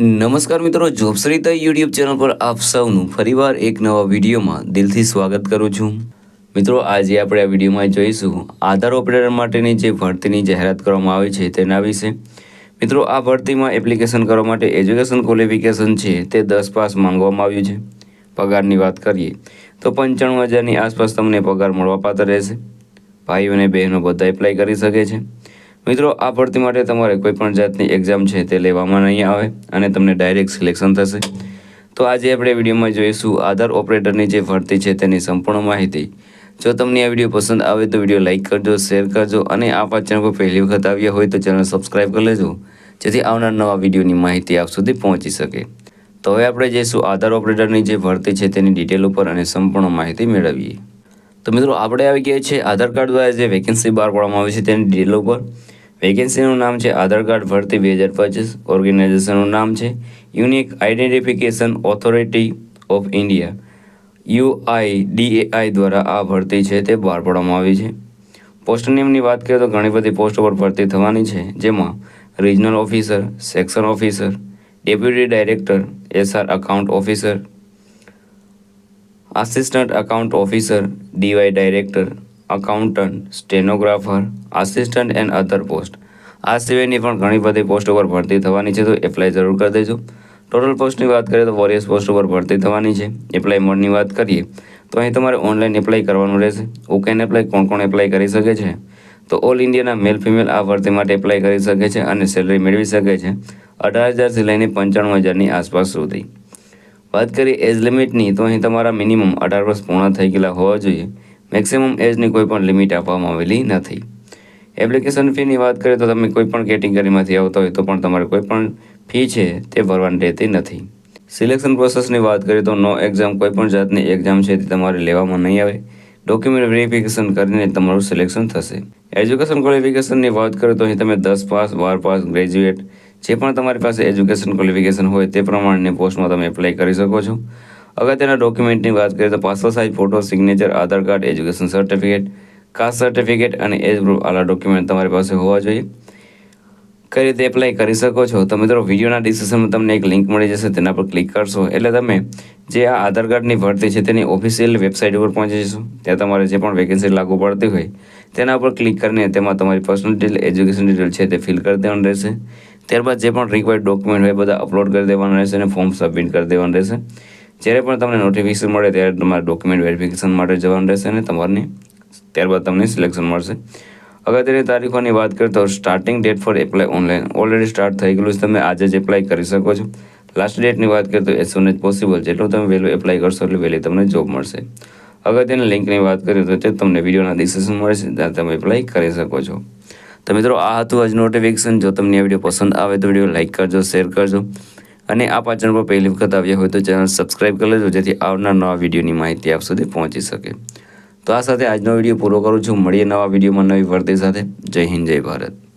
નમસ્કાર મિત્રો જોબશ્રીતા YouTube channel પર આપ સૌનું ફરીવાર એક નવા વિડીયોમાં દિલથી સ્વાગત કરું છું. મિત્રો, આજે આપણે આ વિડીયોમાં જોઈશું આધાર ઓપરેટર માટેની જે ભરતીની જાહેરાત કરવામાં આવી છે તેના વિશે. મિત્રો, આ ભરતીમાં એપ્લિકેશન કરવા માટે એજ્યુકેશન ક્વોલિફિકેશન છે તે દસ પાસ માંગવામાં આવ્યું છે. પગારની વાત કરીએ તો પંચાણું હજારની આસપાસ તમને પગાર મળવાપાત્ર રહેશે. ભાઈઓ અને બહેનો બધા એપ્લાય કરી શકે છે. મિત્રો, આ ભરતી માટે તમારે કોઈ પણ જાતની એક્ઝામ છે તે લેવામાં નહીં આવે અને તમને ડાયરેક્ટ સિલેક્શન થશે. તો આજે આપણે વિડીયોમાં જોઈશું આધાર ઓપરેટરની જે ભરતી છે તેની સંપૂર્ણ માહિતી. જો તમને આ વીડિયો પસંદ આવે તો વીડિયો લાઇક કરજો, શેર કરજો અને આ ચેનલ પર પહેલી વખત આવ્યા હોય તો ચેનલ સબસ્ક્રાઈબ કરી લેજો, જેથી આવનાર નવા વિડીયોની માહિતી આપ સુધી પહોંચી શકે. તો હવે આપણે જઈશું આધાર ઓપરેટરની જે ભરતી છે તેની ડિટેલ ઉપર અને સંપૂર્ણ માહિતી મેળવીએ. તો મિત્રો, આપણે આવી ગયા છે આધાર કાર્ડ દ્વારા જે વેકેન્સી બહાર પાડવામાં આવી છે તેની ડિટેલ ઉપર. વેકેન્સીનું નામ છે આધાર કાર્ડ ભરતી બે હજાર પચીસ. ઓર્ગેનાઇઝેશનનું નામ છે unique identification authority of India UIDAI દ્વારા આ ભરતી છે તે બહાર પાડવામાં આવી છે. પોસ્ટ નેમની વાત કરીએ તો ઘણી બધી પોસ્ટ પર ભરતી થવાની છે, જેમાં regional officer section officer deputy director SR account officer assistant account officer DY director accountant stenographer assistant and other post આ સિવાયની પણ ઘણી બધી પોસ્ટ ઉપર ભરતી થવાની છે, તો એપ્લાય જરૂર કરી દેજો. ટોટલ પોસ્ટની વાત કરીએ તો વોરિયસ પોસ્ટ ઉપર ભરતી થવાની છે. એપ્લાય મોડની વાત કરીએ, તો અહીં તમારે ઓનલાઈન એપ્લાય કરવાનું રહેશે. ઓકેન એપ્લાય કોણ કોણ એપ્લાય કરી શકે છે? તો ઓલ ઇન્ડિયાના મેલ ફિમેલ આ ભરતી માટે એપ્લાય કરી શકે છે અને સેલરી મેળવી શકે છે. અઢાર હજારથી લઈને પંચાણું હજારની આસપાસ સુધી. વાત કરીએ એજ લિમિટની તો અહીં તમારા મિનિમમ અઢાર વર્ષ પૂર્ણ થઈ ગયેલા હોવા જોઈએ. મેક્સિમમ એજની કોઈ પણ લિમિટ આપવામાં આવેલી નથી. એપ્લિકેશન ફીની વાત કરીએ તો તમે કોઈ પણ કેટેગરીમાંથી આવતા હોય તો પણ તમારે કોઈ પણ ફી છે તે ભરવાની રહેતી નથી. સિલેક્શન પ્રોસેસની વાત કરીએ તો નો એક્ઝામ કોઈ પણ જાતની એક્ઝામ છે તે તમારે લેવામાં નહીં આવે. ડોક્યુમેન્ટ વેરિફિકેશન કરીને તમારું સિલેક્શન થશે. એજ્યુકેશન ક્વોલિફિકેશનની વાત કરો તો અહીં તમે દસ પાસ, બાર પાસ ગ્રેજ્યુએટ જે પણ તમારી પાસે એજ્યુકેશન ક્વોલિફિકેશન હોય તે પ્રમાણેની પોસ્ટમાં તમે એપ્લાય કરી શકો છો. અગત્યના ડોક્યુમેન્ટની વાત કરીએ તો passport size photo signature Aadhaar card education certificate caste certificate અને એજ ગ્રુપ આલા ડોક્યુમેન્ટ તમારી પાસે હોવા જોઈએ. કઈ રીતે એપ્લાય કરી શકો છો? તો મિત્રો, વિડીયોના ડિસ્ક્રિપ્શનમાં તમને એક લિંક મળી જશે. તેના પર ક્લિક કરશો. એટલે તમે જે આ આધાર કાર્ડની ભરતી છે, તેની ઓફિશિયલ વેબસાઇટ ઉપર પહોંચી જશો. ત્યાં તમારે જે પણ વેકેન્સી લાગુ પડતી હોય, તેના ઉપર ક્લિક કરીને તેમાં તમારી પર્સનલ ડિટેલ એજ્યુકેશન ડિટેલ છે તે ફિલ કરી દેવાનું રહેશે. ત્યારબાદ જે પણ રિક્વાયર્ડ ડોક્યુમેન્ટ હોય બધા અપલોડ કરી દેવાના રહેશે અને ફોર્મ સબમિટ કરી દેવાનું રહેશે. જ્યારે પણ તમને નોટિફિકેશન મળે ત્યારે તમારે ડોક્યુમેન્ટ વેરિફિકેશન માટે જવાનું રહેશે અને તમારની ત્યારબાદ તમને સિલેક્શન મળશે. અગત્યની તારીખોની વાત કરીએ તો starting date for apply online already start થઈ ગયેલું છે. તમે આજે જ એપ્લાય કરી શકો છો. લાસ્ટ ડેટની વાત કરીએ તો એઝ સુન એઝ પોસિબલ જેટલું તમે વહેલું એપ્લાય કરશો એટલે વહેલી તમને જોબ મળશે. અગત્યની લિંકની વાત કરીએ તો તે તમને વિડીયોના ડિસ્ક્રિપ્શન મળે છે ત્યાં તમે એપ્લાય કરી શકો છો. તો મિત્રો, આ હતું આજ નોટિફિકેશન જો તમને આ વીડિયો પસંદ આવે તો વીડિયો લાઇક કરજો શેર કરજો. અને આ ચેનલ પર પહેલી વખત આવ્યા હોય તો ચેનલ સબસ્ક્રાઈબ કરી લેજો, જેથી આવનાર નવા વિડીયોની માહિતી આપ સુધી પહોંચી શકે. તો આ સાથે આજનો વીડિયો પૂરો કરું છું. મળીએ નવા વિડીયોમાં નવી વર્તી સાથે. જય હિન્દ, જય ભારત.